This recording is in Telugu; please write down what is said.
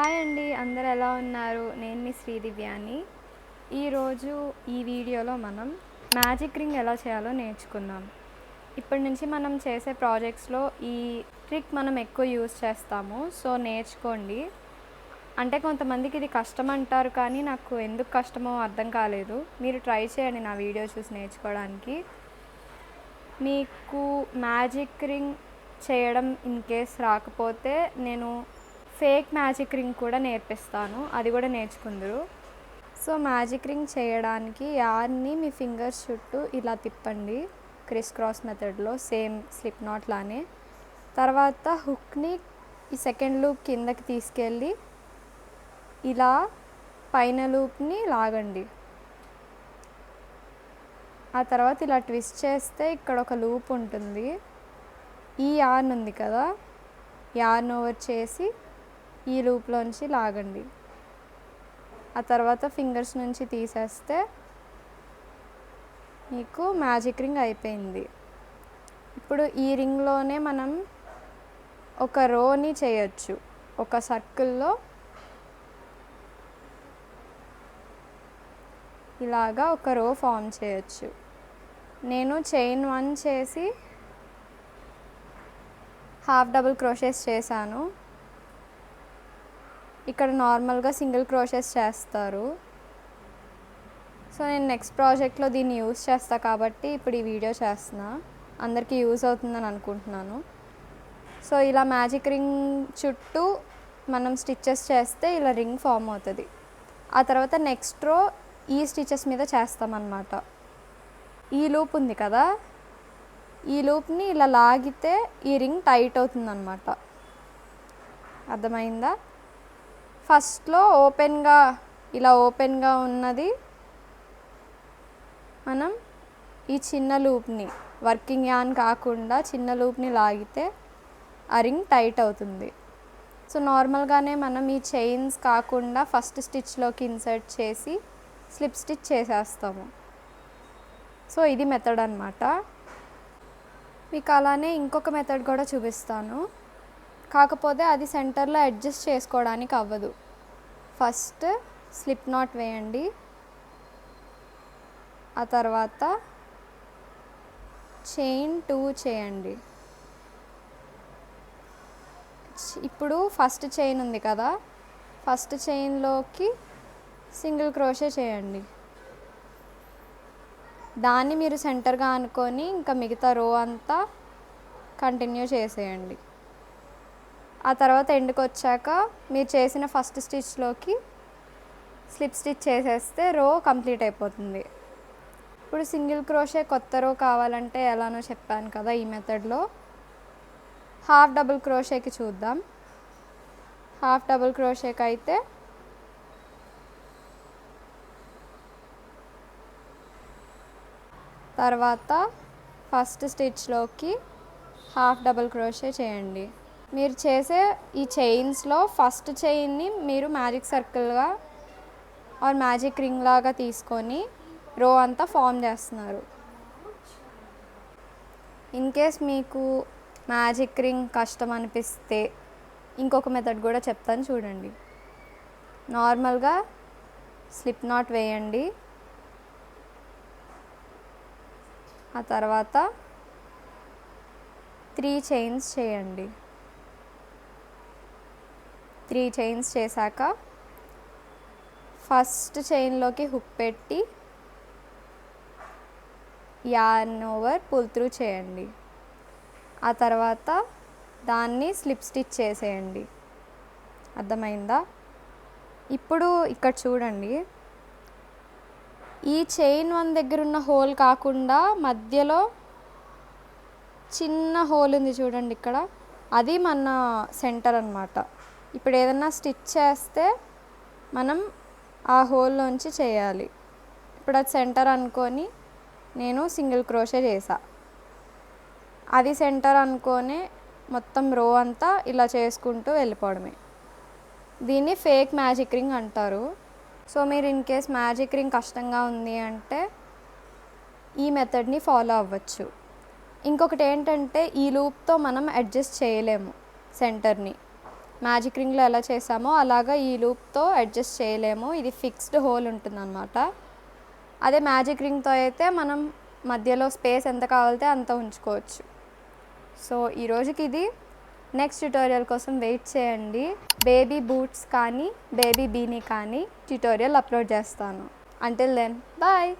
హాయ్ అండి అందరు ఎలా ఉన్నారు? నేను మీ శ్రీదివ్యాని. ఈరోజు ఈ వీడియోలో మనం మ్యాజిక్ రింగ్ ఎలా చేయాలో నేర్చుకుందాం. ఇప్పటి నుంచి మనం చేసే ప్రాజెక్ట్స్లో ఈ ట్రిక్ మనం ఎక్కువ యూజ్ చేస్తాము. సో నేర్చుకోండి. అంటే కొంతమందికి ఇది కష్టం అంటారు కానీ నాకు ఎందుకు కష్టమో అర్థం కాలేదు. మీరు ట్రై చేయండి నా వీడియో చూసి నేర్చుకోవడానికి. మీకు మ్యాజిక్ రింగ్ చేయడం ఇన్ కేస్ రాకపోతే నేను ఫేక్ మ్యాజిక్ రింగ్ కూడా నేర్పిస్తాను. అది కూడా నేర్చుకుందరు. సో మ్యాజిక్ రింగ్ చేయడానికి యార్ని మీ ఫింగర్స్ చుట్టూ ఇలా తిప్పండి. క్రిస్ క్రాస్ మెథడ్లో సేమ్ స్లిప్ నాట్ లానే. తర్వాత హుక్ని ఈ సెకండ్ లూప్ కిందకి తీసుకెళ్ళి ఇలా పైన లూప్ని లాగండి. ఆ తర్వాత ఇలా ట్విస్ట్ చేస్తే ఇక్కడ ఒక లూప్ ఉంటుంది. ఈ యార్న్ ఉంది కదా? యార్న్ ఓవర్ చేసి ఈ లూప్లోంచి లాగండి. ఆ తర్వాత ఫింగర్స్ నుంచి తీసేస్తే మీకు మ్యాజిక్ రింగ్ అయిపోయింది. ఇప్పుడు ఈ రింగ్లోనే మనం ఒక రోని చేయొచ్చు. ఒక సర్కిల్లో ఇలాగా ఒక రో ఫామ్ చేయొచ్చు. నేను చైన్ వన్ చేసి హాఫ్ డబుల్ క్రోషెస్ చేశాను. ఇక్కడ నార్మల్గా సింగిల్ క్రోషెస్ చేస్తారు. సో నేను నెక్స్ట్ ప్రాజెక్ట్లో దీన్ని యూస్ చేస్తా కాబట్టి ఇప్పుడు ఈ వీడియో చేస్తున్నా. అందరికీ యూజ్ అవుతుందని అనుకుంటున్నాను. సో ఇలా మ్యాజిక్ రింగ్ చుట్టూ మనం స్టిచ్చెస్ చేస్తే ఇలా రింగ్ ఫామ్ అవుతుంది. ఆ తర్వాత నెక్స్ట్ రో ఈ స్టిచెస్ మీద చేస్తామన్నమాట. ఈ లూప్ ఉంది కదా? ఈ లూప్ని ఇలా లాగితే ఈ రింగ్ టైట్ అవుతుందన్నమాట. అర్థమైందా? ఫస్ట్లో ఓపెన్గా ఇలా ఓపెన్గా ఉన్నది. మనం ఈ చిన్న లూప్ని వర్కింగ్ యాన్ కాకుండా చిన్న లూప్ని లాగితే ఆ రింగ్ టైట్ అవుతుంది. సో నార్మల్గానే మనం ఈ చైన్స్ కాకుండా ఫస్ట్ స్టిచ్లోకి ఇన్సర్ట్ చేసి స్లిప్ స్టిచ్ చేసేస్తాము. సో ఇది మెథడ్ అనమాట మీకు అలానే ఇంకొక మెథడ్ కూడా చూపిస్తాను. కాకపోతే అది సెంటర్లో అడ్జస్ట్ చేసుకోవడానికి అవ్వదు. ఫస్ట్ స్లిప్ నాట్ వేయండి. ఆ తర్వాత చైన్ టూ చేయండి. ఇప్పుడు ఫస్ట్ చైన్ ఉంది కదా ఫస్ట్ చైన్లోకి సింగిల్ క్రోషే చేయండి. దాన్ని మీరు సెంటర్గా అనుకొని ఇంకా మిగతా రో అంతా కంటిన్యూ చేసేయండి. ఆ తర్వాత ఎండ్కి వచ్చాక మీరు చేసిన ఫస్ట్ స్టిచ్లోకి స్లిప్ స్టిచ్ చేసేస్తే రో కంప్లీట్ అయిపోతుంది. ఇప్పుడు సింగిల్ క్రోషే కొత్త రో కావాలంటే ఎలానో చెప్పాను కదా ఈ మెథడ్లో హాఫ్ డబుల్ క్రోషేకి చూద్దాం. హాఫ్ డబుల్ క్రోషేకి అయితే తర్వాత ఫస్ట్ స్టిచ్లోకి హాఫ్ డబుల్ క్రోషే చేయండి. మీరు చేసే ఈ చైన్స్లో ఫస్ట్ చైన్ని మీరు మ్యాజిక్ సర్కిల్గా ఆర్ మ్యాజిక్ రింగ్ లాగా తీసుకొని రో అంతా ఫామ్ చేస్తున్నారు. ఇన్ కేస్ మీకు మ్యాజిక్ రింగ్ కష్టం అనిపిస్తే ఇంకొక మెథడ్ కూడా చెప్తాను చూడండి. నార్మల్గా స్లిప్ నాట్ వేయండి. ఆ తర్వాత త్రీ చైన్స్ చేయండి. త్రీ చైన్స్ చేశాక ఫస్ట్ చైన్లోకి హుక్ పెట్టి యాన్ ఓవర్ పుల్ త్రూ చేయండి. ఆ తర్వాత దాన్ని స్లిప్ స్టిచ్ చేసేయండి. అర్థమైందా? ఇప్పుడు ఇక్కడ చూడండి. ఈ చైన్ వన్ దగ్గర ఉన్న హోల్ కాకుండా మధ్యలో చిన్న హోల్ ఉంది చూడండి ఇక్కడ. అది మన సెంటర్ అనమాట ఇప్పుడు ఏదన్నా స్టిచ్ చేస్తే మనం ఆ హోల్లోంచి చేయాలి. ఇప్పుడు అది సెంటర్ అనుకొని నేను సింగిల్ క్రోషే చేసా. అది సెంటర్ అనుకొని మొత్తం రో అంతా ఇలా చేసుకుంటూ వెళ్ళిపోవడమే. దీన్ని ఫేక్ మ్యాజిక్ రింగ్ అంటారు. సో మీరు ఇన్ కేస్ మ్యాజిక్ రింగ్ కష్టంగా ఉంది అంటే ఈ మెథడ్ని ఫాలో అవ్వచ్చు. ఇంకొకటి ఏంటంటే ఈ లూప్తో మనం అడ్జస్ట్ చేయలేము సెంటర్ని. మ్యాజిక్ రింగ్లో ఎలా చేసామో అలాగా ఈ లూప్తో అడ్జస్ట్ చేయలేము. ఇది ఫిక్స్డ్ హోల్ ఉంటుందన్నమాట. అదే మ్యాజిక్ రింగ్తో అయితే మనం మధ్యలో స్పేస్ ఎంత కావాలితే అంత ఉంచుకోవచ్చు. సో ఈ రోజుకి ఇది నెక్స్ట్ ట్యూటోరియల్ కోసం వెయిట్ చేయండి. బేబీ బూట్స్ కానీ బేబీ బీనీ కానీ ట్యూటోరియల్ అప్లోడ్ చేస్తాను. Until then bye